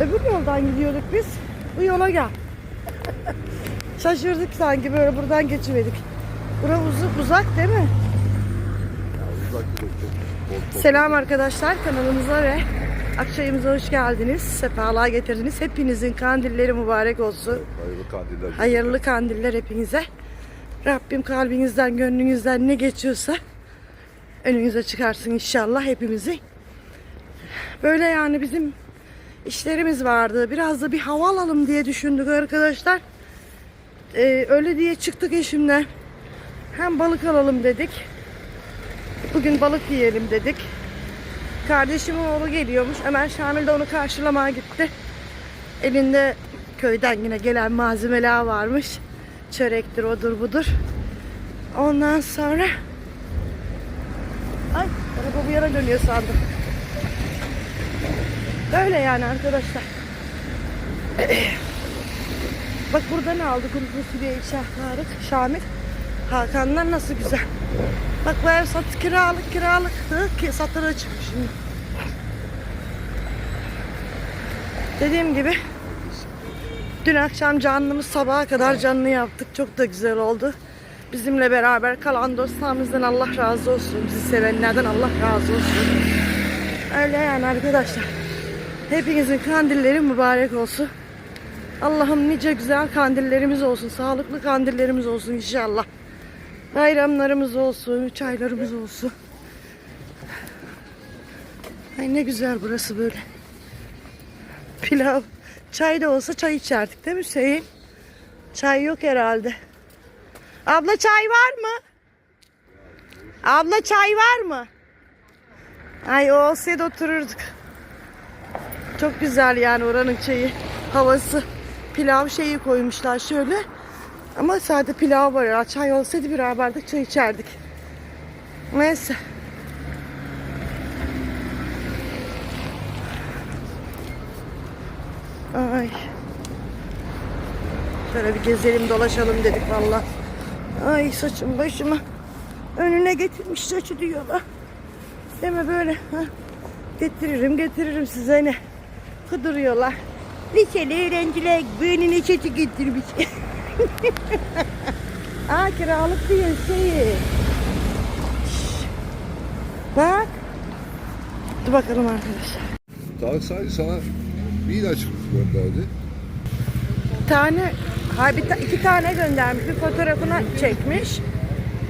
Öbür yoldan gidiyorduk biz. Bu yola gel. Şaşırdık sanki böyle buradan geçiverdik. Bura uzak, uzak değil mi? Selam arkadaşlar kanalımıza ve akşayımıza hoş geldiniz. Sefalar getirdiniz. Hepinizin kandilleri mübarek olsun. Hayırlı kandiller. Hayırlı kandiller hepinize. Rabbim kalbinizden, gönlünüzden ne geçiyorsa önünüze çıkarsın inşallah hepimizi. Böyle yani bizim işlerimiz vardı. Biraz da bir hava alalım diye düşündük arkadaşlar. Ee, öyle diye çıktık eşimle. Hem balık alalım dedik. Bugün balık yiyelim dedik. Kardeşimin oğlu geliyormuş. Ömer Şamil de onu karşılamaya gitti. Elinde köyden yine gelen malzemeler varmış. Çörektir, odur budur. Ondan sonra... Ay araba bu yana dönüyor sandım. Böyle yani arkadaşlar. Bak burada ne aldı? Kuru fasulye, Tarık, Şamil. Hakanlar nasıl güzel. Bak bu ev sat kiralık kiralık. Ki çıkmış şimdi. Dediğim gibi dün akşam canlımız sabaha kadar canlı yaptık. Çok da güzel oldu. Bizimle beraber kalan dostlarımızdan Allah razı olsun. Bizi sevenlerden Allah razı olsun. Öyle yani arkadaşlar. Hepinizin kandilleri mübarek olsun. Allah'ım nice güzel kandillerimiz olsun. Sağlıklı kandillerimiz olsun inşallah. Bayramlarımız olsun, üç aylarımız olsun. Ay ne güzel burası böyle. Pilav. Çay da olsa çay içerdik değil mi Hüseyin? Çay yok herhalde. Abla çay var mı? Abla çay var mı? Ay o olsaydı otururduk. Çok güzel yani oranın çayı. Havası. Pilav şeyi koymuşlar şöyle. Ama sade pilav var ya. Çay olsaydı birer bardak çay içerdik. Neyse. Ay. Şöyle bir gezelim dolaşalım dedik valla. Ay saçım başıma önüne getirmiş saçı diyorlar. Mi böyle? Ha? Getiririm getiririm size ne? Kıdırıyorlar. Liseli öğrenciler burnunu çeti getirmiş. Aa kiralık diyor şey. Şş. Bak. Dur bakalım arkadaşlar. Tarık sadece sana bir ilaç gönderdi. tane ha bir ta- iki tane göndermiş. Bir fotoğrafını çekmiş.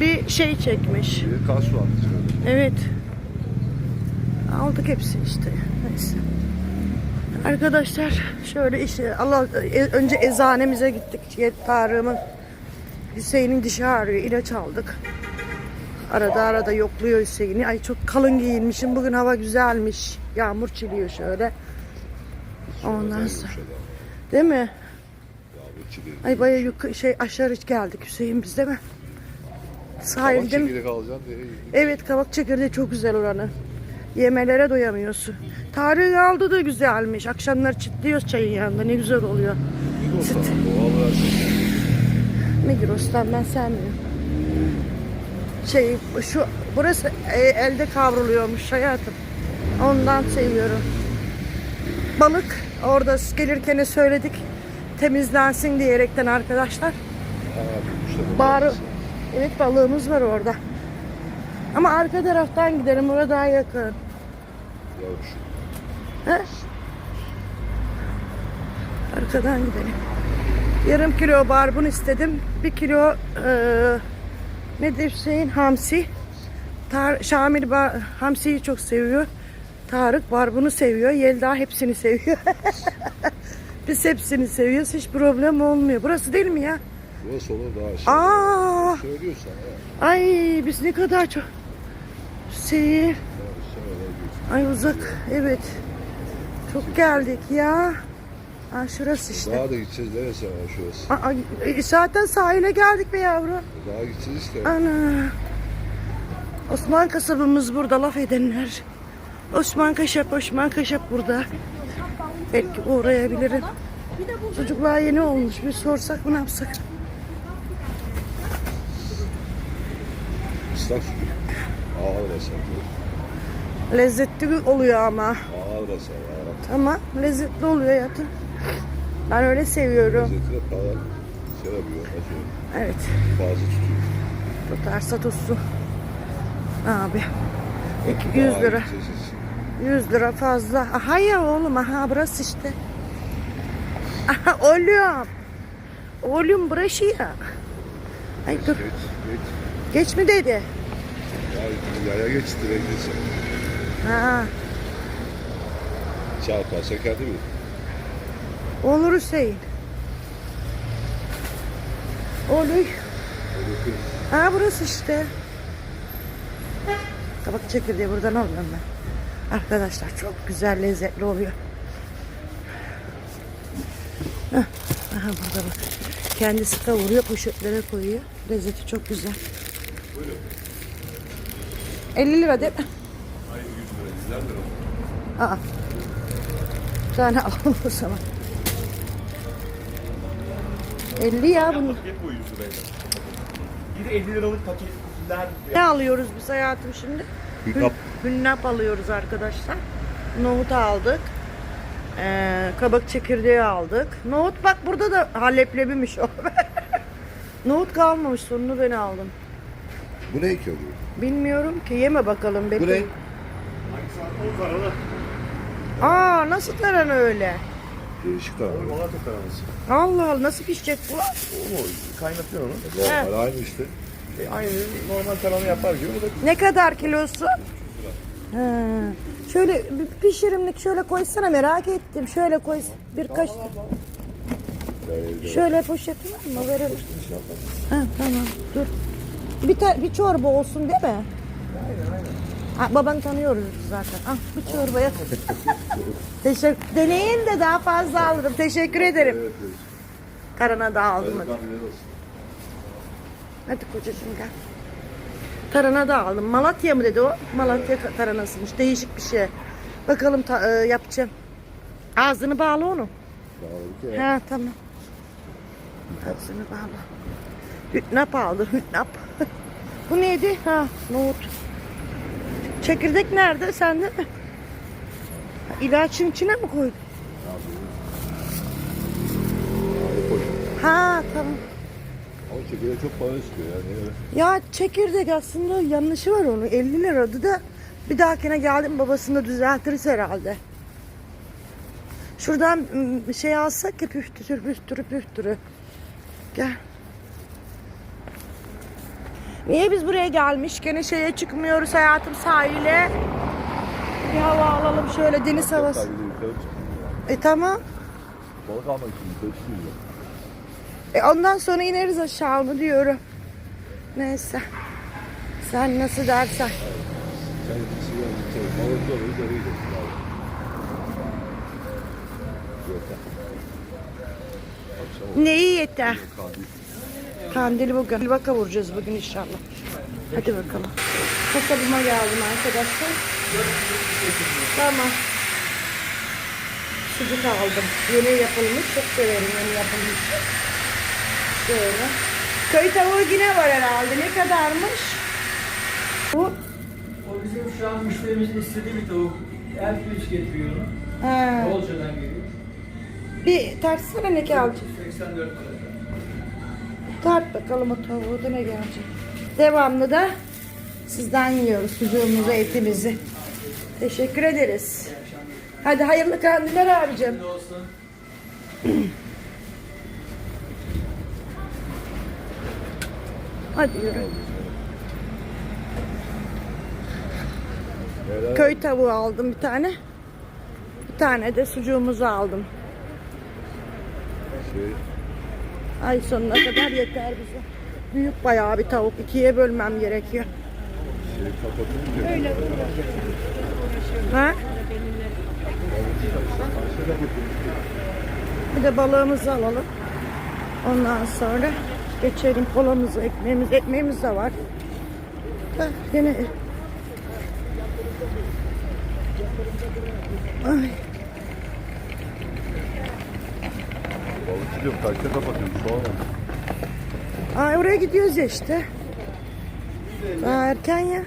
Bir şey çekmiş. Bir kas var. Evet. Aldık hepsi işte. Neyse. Arkadaşlar şöyle işte Allah e- önce eczanemize gittik. Tarık'ımın Hüseyin'in dişi ağrıyor. ilaç aldık. Arada arada yokluyor Hüseyin'i. Ay çok kalın giyinmişim. Bugün hava güzelmiş. Yağmur çiliyor şöyle. Ondan sonra. Değil mi? Ay bayağı yukarı şey aşağı geldik Hüseyin biz değil mi? Sahilde mi? Evet kabak çekirdeği çok güzel oranın. Yemelere doyamıyorsun. Tarık aldı da güzelmiş. Akşamları çitliyoruz çayın yanında. Ne güzel oluyor. Versin. Migros'tan ben sevmiyorum. Şey şu burası e, elde kavruluyormuş hayatım. Ondan seviyorum. Balık orada gelirken söyledik temizlensin diyerekten arkadaşlar. İşte Bağrı, evet balığımız var orada. Ama arka taraftan gidelim orada daha yakın. Ya şu He? Arkadan gidelim. Yarım kilo barbun istedim. Bir kilo eee nedir Hüseyin? Hamsi. Tar Şamil ba- hamsiyi çok seviyor. Tarık barbunu seviyor. Yelda hepsini seviyor. Biz hepsini seviyoruz. Hiç problem olmuyor. Burası değil mi ya? burası olur daha şey. Aa! Söylüyorsan ya. Ay biz ne kadar çok Diyorsun. Ay uzak. Evet. Çok geldik ya. Aa, şurası işte. Daha da gideceğiz neresi var şurası. Aa, e, zaten sahile geldik be yavrum. Daha gideceğiz işte. Ana. Osman kasabımız burada laf edenler. Osman Kaşap, Osman Kaşap burada. Belki uğrayabilirim. Çocuklar yeni olmuş. Bir sorsak mı ne yapsak? Su. Ağır mesela. Lezzetli oluyor ama. Ağır ağır. Tamam lezzetli oluyor hayatım. Ben öyle seviyorum. Lezzeti de falan şey. Açıyor. Evet. Bazı tutuyor. Tutarsa tutsun. Abi. İki- 100 Daha lira. sessiz. 100 lira fazla. Aha ya oğlum aha burası işte. Aha oğlum. Oğlum burası ya. Ay dur. Geç, geç. Geç mi dedi? Ya, yaya geç direkt geçsin. Ha. Çarparsa kendi bilir. Olur Hüseyin. Olur. Ha burası işte. Kabak çekirdeği buradan alıyorum ben. Arkadaşlar çok güzel lezzetli oluyor. Heh, Aha burada bak. Kendisi kavuruyor poşetlere koyuyor. Lezzeti çok güzel. 50 lira değil mi? Hayır 100 lira, 100 lira. Aa. Bir tane alalım o zaman. 50 ya bunu. Paket bu 100 lirayla. Bir de 50 liralık paketler. Ne alıyoruz biz hayatım şimdi? Hünnap. Hünnap alıyoruz arkadaşlar. Nohut aldık. Ee, kabak çekirdeği aldık. Nohut bak burada da haleplebiymiş o. Nohut kalmamış sonunu ben aldım. Bu ne ki oluyor? Bilmiyorum ki yeme bakalım Bu bekle. ne? Aa nasıl taran öyle? Değişik tamam. Malato karaması. Allah Allah nasıl pişecek bu? O kaynatıyor onu. Normal aynı işte. E, aynı normal tarhana yapar gibi. Bu da Ne kadar kilosu? Ha. Şöyle bir pişirimlik şöyle koysana merak ettim. Şöyle koy birkaç. Şöyle poşet var mı? Verelim. Ha, tamam dur. Bir, ta- bir çorba olsun değil mi? Ha, babanı tanıyoruz zaten. Ah, bir çorbaya. Teşekkür. Deneyin de daha fazla alırım. Teşekkür ederim. Evet, evet. Karana da aldım. hadi. Olsun. Hadi kocacığım gel. Tarhana da aldım. Malatya mı dedi o? Malatya taranasıymış. Değişik bir şey. Bakalım ta- e, yapacağım. Ağzını bağla onu. Sağ ki. Ha tamam. Ağzını bağla. Hütnap aldı. Hütnap. Bu neydi? Ha nohut. Çekirdek nerede? Sende mi? İlaçın içine mi koydun? Ha tamam. Ama çekirdeği çok para istiyor ya. Niye öyle? Ya çekirdek aslında yanlışı var onun. 50 liradı da bir dahakine geldim babasını düzeltiriz herhalde. Şuradan şey alsak ya püftürü püftürü püftürü. Gel. Niye biz buraya gelmiş? Gene şeye çıkmıyoruz hayatım sahile. Bir hava alalım şöyle deniz havası. E tamam. Balık almak için. E ondan sonra ineriz aşağı onu diyorum. Neyse. Sen nasıl dersen. Ya. Akşam Neyi yeter? Kandil. Kandili bugün. Helva kavuracağız bugün inşallah. Hadi bakalım. Kasabıma geldim arkadaşlar. Tamam. Sucuk aldım. Yeni yapılmış. Çok severim yeni yapılmış. Şöyle. Köy tavuğu yine var herhalde. Ne kadarmış? Bu. O bizim şu an müşterimizin istediği bir tavuk. Her gün getiriyor onu. Ha. Bolca'dan geliyor. Bir tartsana ne gelecek? 84 lira. Tart bakalım o tavuğu ne gelecek. Devamlı da sizden yiyoruz sucuğumuzu, etimizi. Teşekkür ederiz. Hadi hayırlı kandiller abicim. Hadi yürü. Köy tavuğu aldım bir tane. Bir tane de sucuğumuzu aldım. Şey, Ay sonuna kadar yeter bize. Büyük bayağı bir tavuk. ikiye bölmem gerekiyor. kapatınca. Ha? Bir de balığımızı alalım. Ondan sonra geçelim kolamızı, ekmeğimiz, ekmeğimiz de var. Da yine Ay, gidiyorum. Parke kapatıyorum. Şu an. Ay oraya gidiyoruz ya işte. Daha erken ya.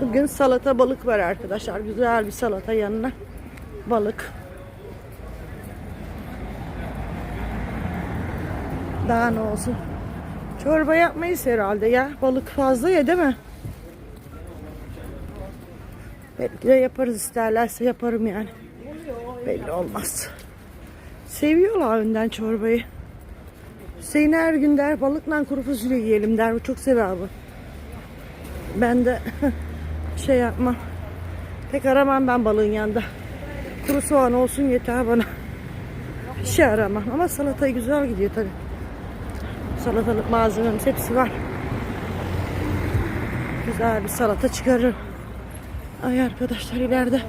Bugün salata balık var arkadaşlar. Güzel bir salata yanına balık. Daha ne olsun. Çorba yapmayız herhalde ya. Balık fazla ya değil mi? Belki de yaparız isterlerse yaparım yani. Belli olmaz. Seviyorlar önden çorbayı. Hüseyin her gün der balıkla kuru fasulye yiyelim der. Bu çok sever bu. Ben de şey yapmam. Pek aramam ben balığın yanında. Kuru soğan olsun yeter bana. Bir şey aramam. Ama salatayı güzel gidiyor tabii. Salatalık malzememiz hepsi var. Güzel bir salata çıkarırım. Ay arkadaşlar ileride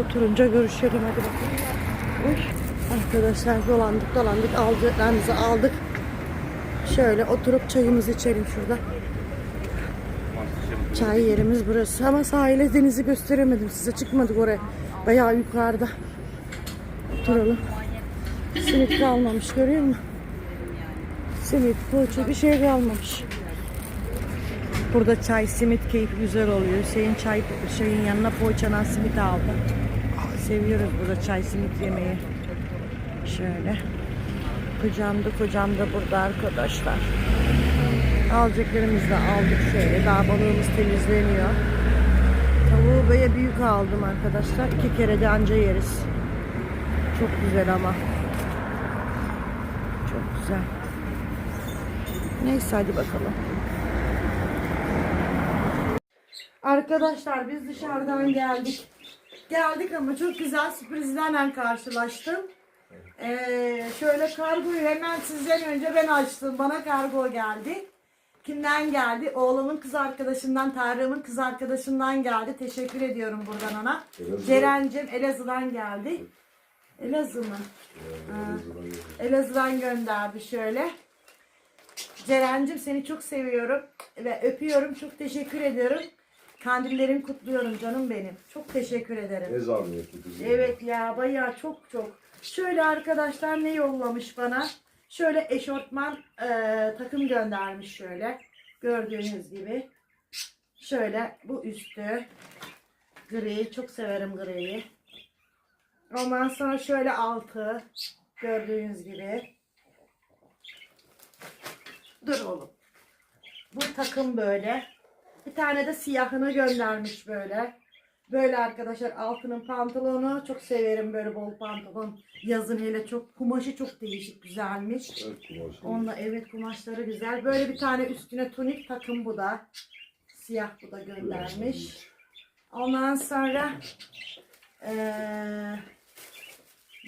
oturunca görüşelim hadi bakalım. Uy. Arkadaşlar dolandık dolandık aldıklarımızı aldık. Şöyle oturup çayımızı içelim şurada. Çay yerimiz burası ama sahile denizi gösteremedim size çıkmadık oraya. Bayağı yukarıda. Oturalım. Simit kalmamış görüyor musun? Simit, poğaça bir şey kalmamış. Burada çay, simit keyfi güzel oluyor. Hüseyin çay şeyin yanına poğaçadan simit aldı. Seviyoruz burada çay simit yemeyi. Şöyle. Kocam da kocam da burada arkadaşlar. Alacaklarımızı da aldık şöyle. Daha balığımız temizleniyor. Tavuğu böyle büyük aldım arkadaşlar. İki kere de anca yeriz. Çok güzel ama. Çok güzel. Neyse hadi bakalım. Arkadaşlar biz dışarıdan geldik. Geldik ama çok güzel sürprizlerle karşılaştım. Ee, şöyle kargoyu hemen sizden önce ben açtım. Bana kargo geldi. Kimden geldi? Oğlumun kız arkadaşından, Tarık'ımın kız arkadaşından geldi. Teşekkür ediyorum buradan ona. Elazığ. Ceren'cim Elazığ'dan geldi. Elazığ mı? Ha, Elazığ'dan gönderdi şöyle. Ceren'cim seni çok seviyorum ve öpüyorum. Çok teşekkür ediyorum. Kandillerini kutluyorum canım benim. Çok teşekkür ederim. Ne zahmetli kızım. Evet ya bayağı çok çok. Şöyle arkadaşlar ne yollamış bana? Şöyle eşortman e, takım göndermiş şöyle. Gördüğünüz gibi. Şöyle bu üstü. Gri. Çok severim griyi. Ondan sonra şöyle altı. Gördüğünüz gibi. Dur oğlum. Bu takım böyle. Bir tane de siyahını göndermiş böyle. Böyle arkadaşlar altının pantolonu çok severim böyle bol pantolon. Yazın hele çok kumaşı çok değişik güzelmiş. Evet, kumaşı. Onunla evet kumaşları güzel. Böyle bir tane üstüne tunik takım bu da. Siyah bu da göndermiş. Ondan sonra eee,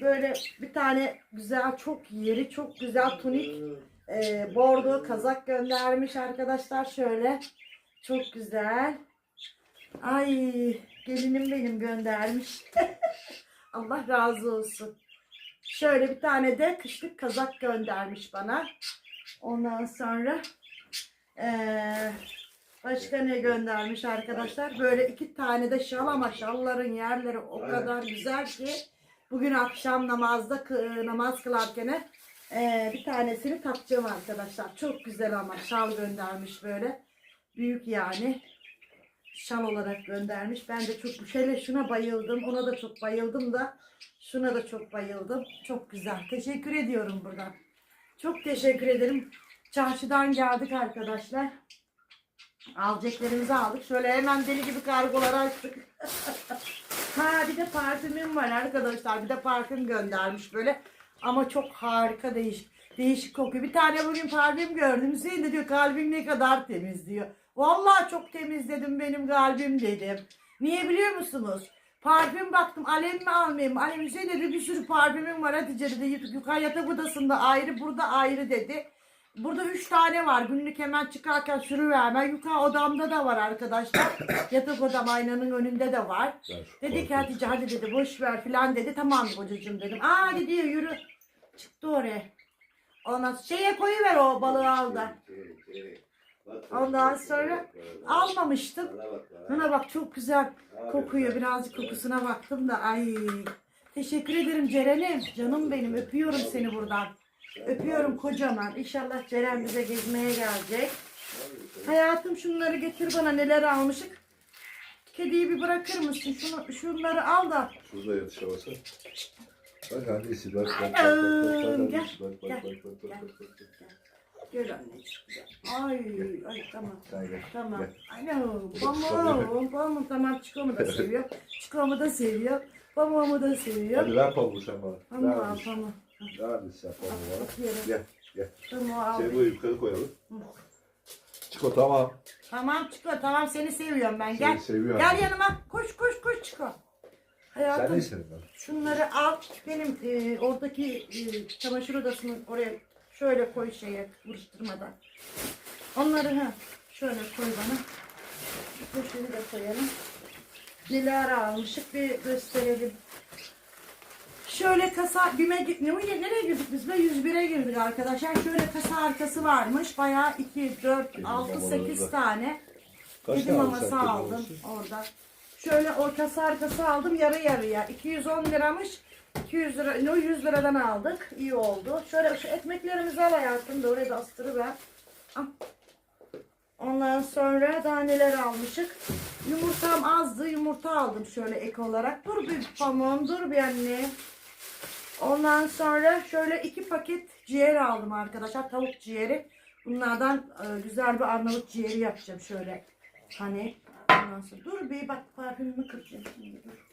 böyle bir tane güzel çok yeri çok güzel tunik eee bordo kazak göndermiş arkadaşlar şöyle. Çok güzel. Ay gelinim benim göndermiş. Allah razı olsun. Şöyle bir tane de kışlık kazak göndermiş bana. Ondan sonra eee, başka ne göndermiş arkadaşlar? Böyle iki tane de şal ama şalların yerleri o kadar güzel ki bugün akşam namazda namaz kılarken eee, bir tanesini takacağım arkadaşlar. Çok güzel ama şal göndermiş böyle. Büyük yani şal olarak göndermiş. Ben de çok şöyle şuna bayıldım. Ona da çok bayıldım da şuna da çok bayıldım. Çok güzel. Teşekkür ediyorum buradan. Çok teşekkür ederim. Çarşıdan geldik arkadaşlar. Alacaklarımızı aldık. Şöyle hemen deli gibi kargoları açtık. ha bir de parfümüm var arkadaşlar. Bir de parfüm göndermiş böyle. Ama çok harika değişik. Değişik kokuyor. Bir tane bugün parfüm gördüm. Hüseyin de diyor kalbim ne kadar temiz diyor. Vallahi çok temiz dedim benim kalbim dedim. Niye biliyor musunuz? Parfüm baktım alem mi almayayım mı? Alem Hüseyin dedi bir sürü parfümüm var Hatice dedi. Yukarı yatak odasında ayrı burada ayrı dedi. Burada üç tane var. Günlük hemen çıkarken sürüverme. Yukarı odamda da var arkadaşlar. yatak odam aynanın önünde de var. Dedi ki Hatice hadi dedi boş ver filan dedi. Tamam kocacığım dedim. Aa dedi yürü. Çıktı oraya. Ondan sonra şeye koyuver o balığı al da. Ondan sonra almamıştım. Buna bak çok güzel kokuyor. Birazcık kokusuna baktım da ay. Teşekkür ederim Ceren'im. Canım benim öpüyorum seni buradan. Öpüyorum kocaman. İnşallah Ceren bize gezmeye gelecek. Hayatım şunları getir bana neler almışık. kediyi bir bırakır mısın? Şunu, şunları al da. Şurada yatış havası. Bak annesi bak bak bak Anam, bak bak bak bak bak bak. Gel anneciğim. Ay ay tamam. Gel. Tamam. Alo. Pamuğum. Pamuğum tamam çikomu da seviyor. Çikomu da seviyor. Pamuğumu da seviyor. Hadi ver pamuğu sen bana. Pamuğu pamuğu. Annesi sen bana. Bak yere. Gel gel. Pamuğu al. Seni buraya yukarı koyalım. Çiko tamam. Tamam Çiko tamam seni seviyorum ben. Seni Gel. seviyorum. Gel yanıma. Koş koş koş Çiko. Sen Hayatım. ne istedin? Şunları al. Benim e, oradaki e, çamaşır odasının oraya şöyle koy şeye vuruşturmadan. Onları ha şöyle koy bana. Bu poşeti de koyalım. Neler almışık bir gösterelim. Şöyle kasa bime gi- ne ne- nereye girdik biz be 101'e girdik arkadaşlar. Şöyle kasa arkası varmış. Bayağı 2 4 Kedi 6 8 mamalarımızda. tane Kaç Kedi maması aldım orada. Şöyle ortası arkası aldım yarı yarıya. 210 liramış. 200 lira, no 100 liradan aldık. İyi oldu. Şöyle şu ekmeklerimizi al hayatım da oraya da astırıver. Al. Ondan sonra daha neler almışık. Yumurtam azdı. Yumurta aldım şöyle ek olarak. Dur bir pamuğum dur bir anne. Ondan sonra şöyle iki paket ciğer aldım arkadaşlar. Tavuk ciğeri. Bunlardan e, güzel bir Arnavut ciğeri yapacağım şöyle. Hani ondan sonra dur bir bak parfümümü kıracağım şimdi dur.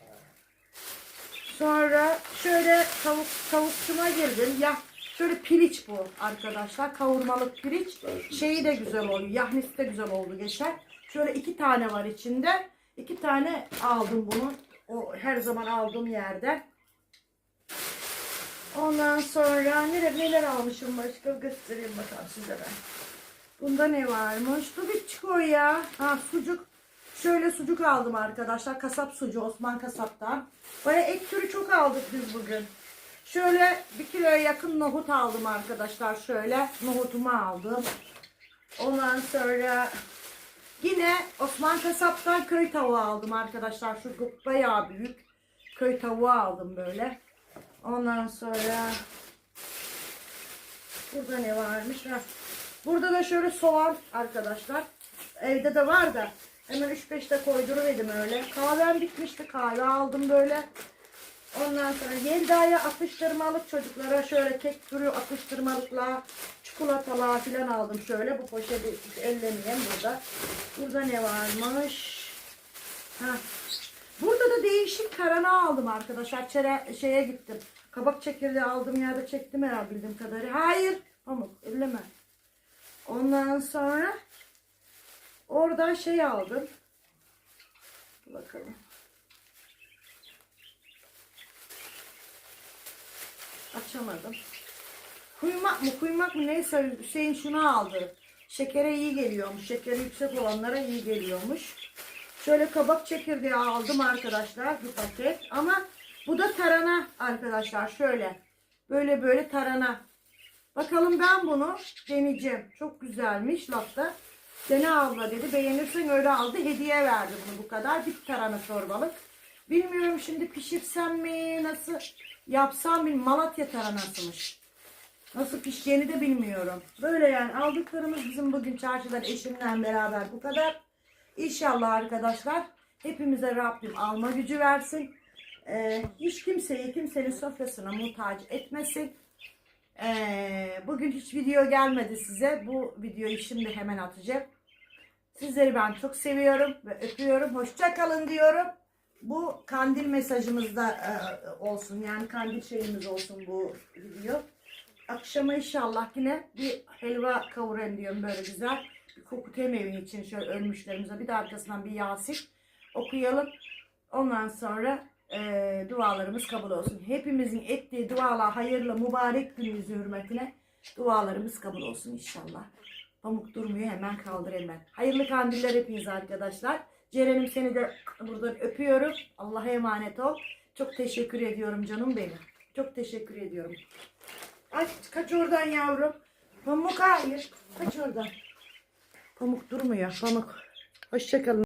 Sonra şöyle tavuk tavukçuma girdim. Ya şöyle piliç bu arkadaşlar. Kavurmalık piliç. Şeyi de güzel oluyor. Yahnisi de güzel oldu geçen. Şöyle iki tane var içinde. İki tane aldım bunu. O her zaman aldığım yerde. Ondan sonra neler, neler almışım başka göstereyim bakalım size ben. Bunda ne varmış? Dur bir çıkıyor ya. Ha sucuk. Şöyle sucuk aldım arkadaşlar. Kasap sucuğu Osman Kasap'tan. Baya ek türü çok aldık biz bugün. Şöyle bir kiloya yakın nohut aldım arkadaşlar. Şöyle nohutumu aldım. Ondan sonra yine Osman Kasap'tan köy tavuğu aldım arkadaşlar. Şu bayağı büyük. Köy tavuğu aldım böyle. Ondan sonra burada ne varmış? Ha. Burada da şöyle soğan arkadaşlar. Evde de var da hemen 3-5'te koyduruverdim öyle. Kahvem bitmişti. Kahve aldım böyle. Ondan sonra Yelda'ya atıştırmalık çocuklara şöyle kek türü atıştırmalıkla çikolatalar falan aldım şöyle. Bu poşeti ellemeyeyim burada. Burada ne varmış? Ha. Burada da değişik karana aldım arkadaşlar. Çere, şeye gittim. Kabak çekirdeği aldım yerde çektim herhalde bildiğim kadarıyla. Hayır. Pamuk elleme. Ondan sonra oradan şey aldım. Bakalım. Açamadım. Kuymak mı kuymak mı neyse Hüseyin şunu aldı. Şekere iyi geliyormuş. Şekeri yüksek olanlara iyi geliyormuş. Şöyle kabak çekirdeği aldım arkadaşlar bir paket. Ama bu da tarhana arkadaşlar şöyle. Böyle böyle tarhana. Bakalım ben bunu deneyeceğim. Çok güzelmiş lafta. Dene abla dedi. Beğenirsen öyle aldı. Hediye verdi bunu bu kadar. Bir tarhana çorbalık. Bilmiyorum şimdi pişirsem mi nasıl yapsam bir Malatya tarhanasımış. Nasıl pişeceğini de bilmiyorum. Böyle yani aldıklarımız bizim bugün çarşıdan eşimle beraber bu kadar. İnşallah arkadaşlar hepimize Rabbim alma gücü versin. Ee, hiç kimseyi kimsenin sofrasına muhtaç etmesin. Ee, bugün hiç video gelmedi size. Bu videoyu şimdi hemen atacağım. Sizleri ben çok seviyorum ve öpüyorum. Hoşça kalın diyorum. Bu kandil mesajımızda e, olsun. Yani kandil şeyimiz olsun bu video. Akşama inşallah yine bir helva kavurayım diyorum böyle güzel. Bir kokutayım evin için şöyle ölmüşlerimize. Bir de arkasından bir Yasin okuyalım. Ondan sonra e, dualarımız kabul olsun. Hepimizin ettiği dualar hayırlı mübarek günümüzü hürmetine dualarımız kabul olsun inşallah. Pamuk durmuyor hemen kaldırayım ben. Hayırlı kandiller hepinize arkadaşlar. Ceren'im seni de buradan öpüyorum. Allah'a emanet ol. Çok teşekkür ediyorum canım benim. Çok teşekkür ediyorum. Ay kaç oradan yavrum. Pamuk hayır. Kaç oradan. Pamuk durmuyor. Pamuk. Hoşçakalın.